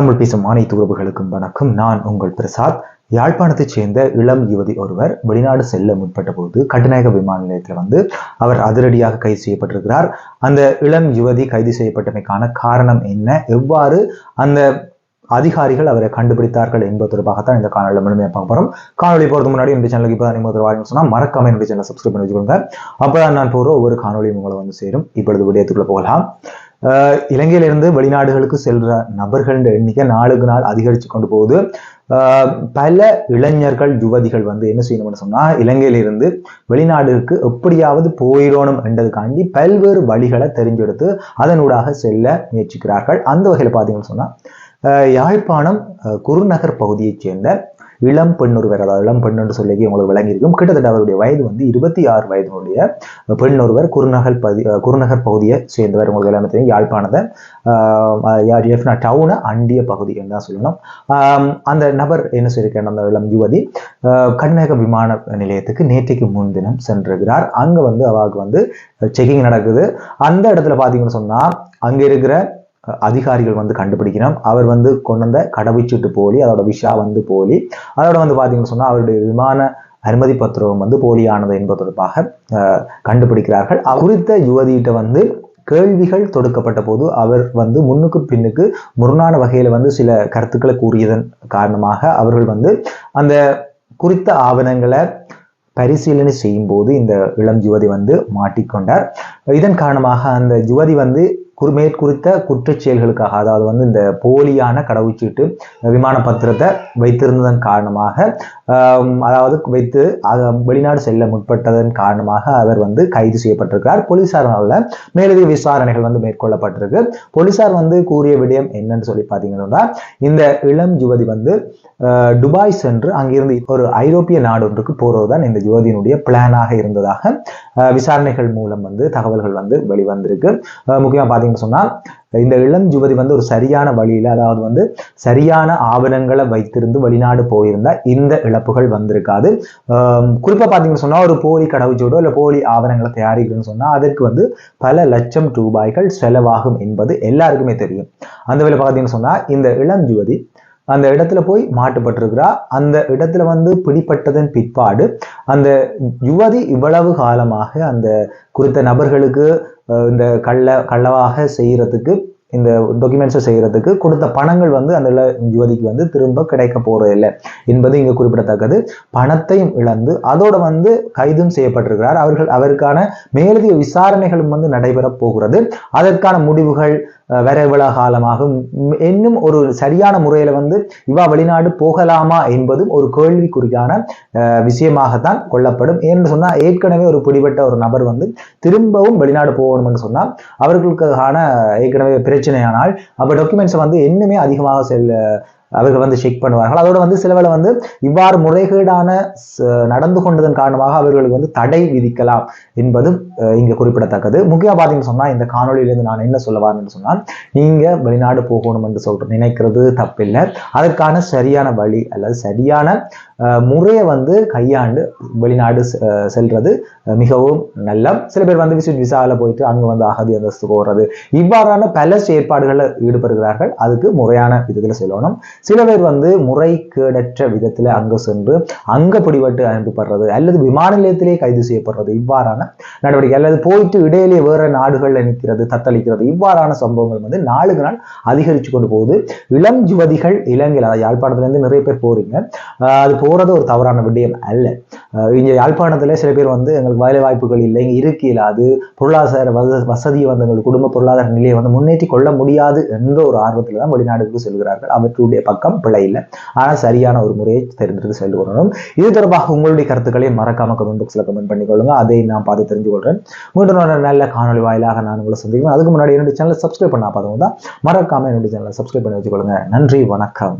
தமிழ் பேசும் அனைத்து உறவுகளுக்கும் வணக்கம். நான் உங்கள் பிரசாத். யாழ்ப்பாணத்தைச் சேர்ந்த இளம் யுவதி ஒருவர் வெளிநாடு செல்ல முற்பட்ட போது கட்டுநாயக விமான நிலையத்தில் வந்து அவர் அதிரடியாக கைது செய்யப்பட்டிருக்கிறார். அந்த இளம் யுவதி கைது செய்யப்பட்டமைக்கான காரணம் என்ன? எவ்வாறு அந்த அதிகாரிகள் அவரை கண்டுபிடித்தார்கள் என்பது தொடர்பாகத்தான் இந்த காணொலியில் முழுமையாக பார்க்க போகிறோம் காணொலி போகிறது முன்னாடி என்னுடைய சேனலுக்கு இப்போ தான் நீங்கள் வாங்க சொன்னால் மறக்காம என்னுடைய சேனலை சப்ஸ்கிரைப் பண்ணி வச்சுக்கோங்க. அப்போ நான் போகிற ஒவ்வொரு காணொலியும் உங்களை வந்து சேரும். இப்பொழுது விடயத்துக்குள்ளே போகலாம். இலங்கையிலிருந்து வெளிநாடுகளுக்கு செல்ற நபர்களின் எண்ணிக்கை நாளுக்கு நாள் அதிகரித்து கொண்டு போகுது. பல இளைஞர்கள் யுவதிகள் வந்து என்ன செய்யணும்னு சொன்னா இலங்கையிலிருந்து வெளிநாடுக்கு எப்படியாவது போயிடணும் என்றதுக்காண்டி பல்வேறு வழிகளை தெரிஞ்செடுத்து அதனூடாக செல்ல முயற்சிக்கிறார்கள். அந்த வகையில் பார்த்தீங்கன்னு சொன்னா யாழ்ப்பாணம் குருநகர் பகுதியைச் சேர்ந்த இளம் பெண் ஒருவர் அதாவது இளம் பெண்ணுன்னு சொல்லி உங்களுக்கு விளங்கியிருக்கும். கிட்டத்தட்ட அவருடைய வயது வந்து இருபத்தி ஆறு வயதினுடைய பெண் ஒருவர் குருநகர் பகுதி குருநகர் பகுதியை சேர்ந்தவர். உங்களுக்கு எல்லாமே தெரியும் யாழ்ப்பாணத்தை. ஆஹ் யார் டவுனை அண்டிய பகுதி என்ன சொல்லணும். அந்த நபர் என்ன சொல்லியிருக்கேன் அந்த இளம் யுவதி ஆஹ் கர்நாடக விமான நிலையத்துக்கு நேற்றைக்கு முன்தினம் சென்றிருக்கிறார். அங்கே வந்து அவருக்கு வந்து செக்கிங் நடக்குது. அந்த இடத்துல பார்த்தீங்கன்னு சொன்னால் அங்கே இருக்கிற அதிகாரிகள் வந்து கண்டுபிடிக்கிறோம் அவர் வந்து கொண்டு வந்த கடவுச்சீட்டு போலி அதோட விஷா வந்து போலி. அதோட வந்து பார்த்தீங்கன்னு சொன்னால் அவருடைய விமான அனுமதி பத்திரம் வந்து போலியானது என்பது தொடர்பாக அஹ், கண்டுபிடிக்கிறார்கள். குறித்த யுவதியிட்ட வந்து கேள்விகள் தொடுக்கப்பட்ட போது அவர் வந்து முன்னுக்கு பின்னுக்கு முரணான வகையில் வந்து சில கருத்துக்களை கூறியதன் காரணமாக அவர்கள் வந்து அந்த குறித்த ஆவணங்களை பரிசீலனை செய்யும் போது இந்த இளம் யுவதி வந்து மாட்டிக்கொண்டார். இதன் காரணமாக அந்த யுவதி வந்து மேற்குறித்த குற்றச் செயல்களுக்காக அதாவது வந்து இந்த போலியான கடவுச்சீட்டு விமான பத்திரத்தை வைத்திருந்ததன் காரணமாக அதாவது வைத்து வெளிநாடு செல்ல முற்பட்டதன் காரணமாக அவர் வந்து கைது செய்யப்பட்டிருக்கிறார். போலீசாரால் மேலதிக விசாரணைகள் வந்து மேற்கொள்ளப்பட்டிருக்கு. போலீசார் வந்து கூறிய விடயம் என்னன்னு சொல்லி பார்த்தீங்கன்னா இந்த இளம் யுவதி வந்து துபாய் சென்று அங்கிருந்து ஒரு ஐரோப்பிய நாடு ஒன்றுக்கு போறதுதான் இந்த யுவதியினுடைய பிளானாக இருந்ததாக விசாரணைகள் மூலம் வந்து தகவல்கள் வந்து வெளிவந்திருக்கு. முக்கியமாக பார்த்தீங்கன்னா பார்த்தீங்கன்னு சொன்னா இந்த இளம் யுவதி வந்து ஒரு சரியான வழியில அதாவது வந்து சரியான ஆவணங்களை வைத்திருந்து வெளிநாடு போயிருந்தா இந்த இழப்புகள் வந்திருக்காது. ஆம், குறிப்பா பார்த்தீங்கன்னு சொன்னா ஒரு போலி கடவுச்சோடோ இல்லை போலி ஆவணங்களை தயாரிக்கணும்னு சொன்னா அதற்கு வந்து பல லட்சம் ரூபாய்கள் செலவாகும் என்பது எல்லாருக்குமே தெரியும். அந்த வேலை பார்த்தீங்கன்னு சொன்னா இந்த இளம் யுவதி அந்த இடத்துல போய் மாட்டுப்பட்டிருக்கிறா. அந்த இடத்துல வந்து பிடிப்பட்டதன் பிற்பாடு அந்த யுவதி இவ்வளவு காலமாக அந்த குறித்த நபர்களுக்கு இந்த கள்ள கள்ளவாக செய்யறதுக்கு இந்த டாக்குமெண்ட்ஸை செய்யறதுக்கு கொடுத்த பணங்கள் வந்து அந்த யுவதிக்கு வந்து திரும்ப கிடைக்க போறதில்லை என்பது இங்கே குறிப்பிடத்தக்கது. பணத்தையும் இழந்து அதோட வந்து கைதும் செய்யப்பட்டிருக்கிறார். அவர்கள் அவருக்கான மேலதிக விசாரணைகளும் வந்து நடைபெறப் போகிறது. அதற்கான முடிவுகள் வேற வர இன்னும் ஒரு சரியான முறையில வந்து இவா வெளிநாடு போகலாமா என்பதும் ஒரு கேள்விக்குறியான அஹ், விஷயமாகத்தான் கொள்ளப்படும். ஏன்னு சொன்னா ஏற்கனவே ஒரு பிடிபட்ட ஒரு நபர் வந்து திரும்பவும் வெளிநாடு போகணும்னு சொன்னால் அவர்களுக்கான ஏற்கனவே பிரச்சனையானால் அப்போ டாக்குமெண்ட்ஸை வந்து இன்னுமே அதிகமாக செல்ல அவர்கள் வந்து செக் பண்ணுவார்கள். அதோட வந்து சில வேளை வந்து இவ்வாறு முறைகேடான நடந்து கொண்டதன் காரணமாக அவர்களுக்கு வந்து தடை விதிக்கலாம் என்பதும் அஹ், இங்க குறிப்பிடத்தக்கது. முக்கியமா பார்த்தீங்கன்னு சொன்னா இந்த காணொளியிலிருந்து நான் என்ன சொல்ல வரேன்னு சொன்னால் நீங்க வெளிநாடு போகணும் என்று சொல்ற நினைக்கிறது தப்பில்லை. அதற்கான சரியான வழி அல்லது சரியான அஹ், முறையை வந்து கையாண்டு வெளிநாடு செல்வது மிகவும் நல்ல. சில பேர் வந்து விசிட் விசாவில் போயிட்டு அங்கே வந்து அகதி அந்தஸ்து போடுறது இவ்வாறான பல செயற்பாடுகளில் ஈடுபடுகிறார்கள். அதுக்கு முறையான விதத்தில் செல்லணும். சில பேர் வந்து முறைகேடற்ற விதத்தில் அங்கு சென்று அங்க பிடிபட்டு அனுப்பப்படுறது அல்லது விமான நிலையத்திலே கைது செய்யப்படுறது இவ்வாறான நடவடிக்கை அல்லது போயிட்டு இடையிலே வேற நாடுகளில் நிற்கிறது தத்தளிக்கிறது இவ்வாறான சம்பவங்கள் வந்து நாளுக்கு நாள் அதிகரித்து கொண்டு போகுது. இளம் யுவதிகள் இலங்கையில் அதாவது யாழ்ப்பாணத்துலேருந்து நிறைய பேர் போறீங்க. அது போறது ஒரு தவறான விடயம் அல்ல. இங்கே யாழ்ப்பாணத்தில் யாழ்ப்பாணத்துல சில பேர் வந்து எங்களுக்கு வேலை வாய்ப்புகள் இல்லை இங்கே இருக்க இயலாது பொருளாதார வசதியை வந்து எங்களுக்கு குடும்ப பொருளாதார நிலையை வந்து முன்னேற்றி கொள்ள முடியாது என்ற ஒரு ஆர்வத்தில் தான் வெளிநாடுகளுக்கு செல்கிறார்கள். அவற்றுடைய பக்கம் பிழை இல்லை. ஆனால் சரியான ஒரு முறையை தெரிந்தெடுத்து சென்று கொள்ளணும். இது தொடர்பாக உங்களுடைய கருத்துக்களை மறக்காம கமெண்ட் பாக்ஸில் கமெண்ட் பண்ணிக்கொள்ளுங்க. அதை நான் பார்த்து தெரிஞ்சு கொள்றேன் மீண்டும் ஒரு நல்ல காணொளி வாயிலாக நான் உங்களை சந்திக்கிறேன். அதுக்கு முன்னாடி என்னுடைய சேனலை சப்ஸ்கிரைப் பண்ணா பார்த்தவங்க தான் மறக்காம என்னுடைய சேனலை சப்ஸ்கிரைப் பண்ணி வச்சுக்கொள்ளுங்க. நன்றி வணக்கம்.